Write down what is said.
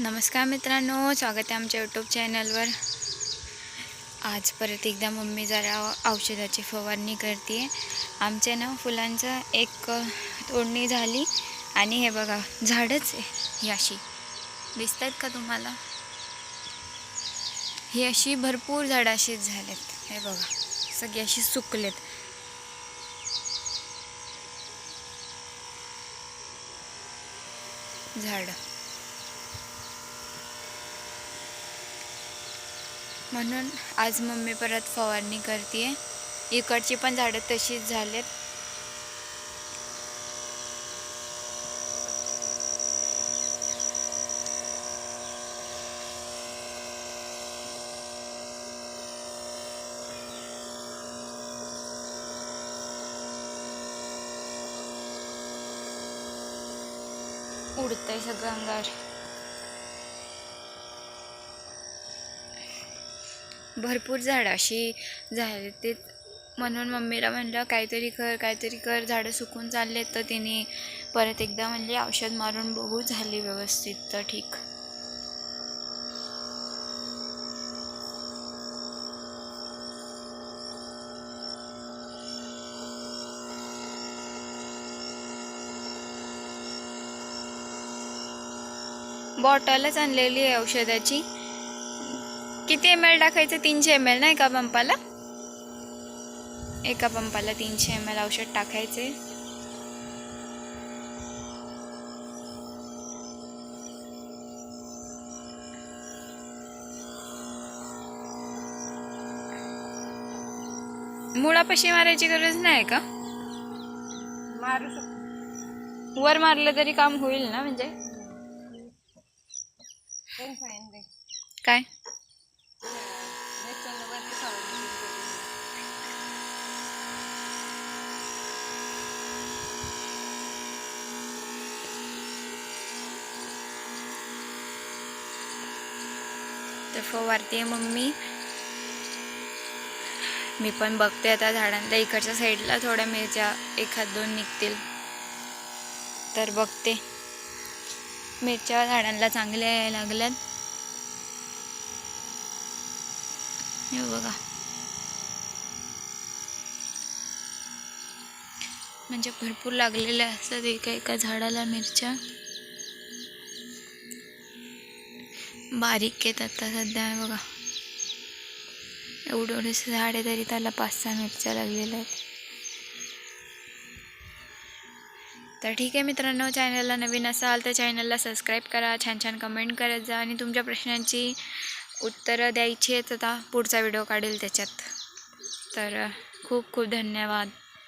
नमस्कार मित्रांनो स्वागत आहे आमच्या यूट्यूब चॅनलवर आज परत एकदा मम्मी जरा औषधाची फवारणी करते. आमच्या ना फुलांचं एक तोडणी झाली आणि हे बघा झाडच आहे ही अशी. दिसत आहेत का तुम्हाला? ही अशी भरपूर झाडं अशीच झालेत. हे बघा सगळी अशी सुकलेत. झाडं. म्हणून आज मम्मी परत फवारणी करते इकडची पण झाडं तशीच झालेत. उडतंय सगळं अंगार भरपूर झाडं अशी झाले. ते म्हणून मम्मीला म्हणलं काहीतरी कर काहीतरी कर झाडं सुकून चालले तर तिने परत एकदा म्हणले औषध मारून बघू झाली व्यवस्थित तर ठीक. बॉटलच आणलेली आहे औषधाची. किती एम एल टाकायचं? तीनशे एम एल ना एका पंपाला? एका पंपाला तीनशे एम एल औषध टाकायचे. मुळापाशी मारायची गरज नाही का? मारू शकतो वर मारलं तरी काम होईल ना म्हणजे? काय? तर फवारते मम्मी. मी पण बघते आता झाडांच्या इकडच्या साईडला थोड्या मिरच्या एखाद दोन निघतील. तर बघते. मिरच्या झाडांना चांगल्या यायला लागल्यात. हे बघा. म्हणजे भरपूर लागलेल्या असतात एका एका झाडाला मिरच्या. बारीक आहेत आता सध्या बघा. एवढे एवढेसे झाड आहे तरी त्याला पाच सहा मिरच्या लागलेल्या आहेत. तर ठीक आहे मित्रांनो चॅनलला नवीन असाल तर चॅनलला सबस्क्राईब करा छान छान कमेंट करत जा आणि तुमच्या प्रश्नांची उत्तरं द्यायची आहेत आता. पुढचा व्हिडिओ काढेल त्याच्यात. तर खूप खूप धन्यवाद.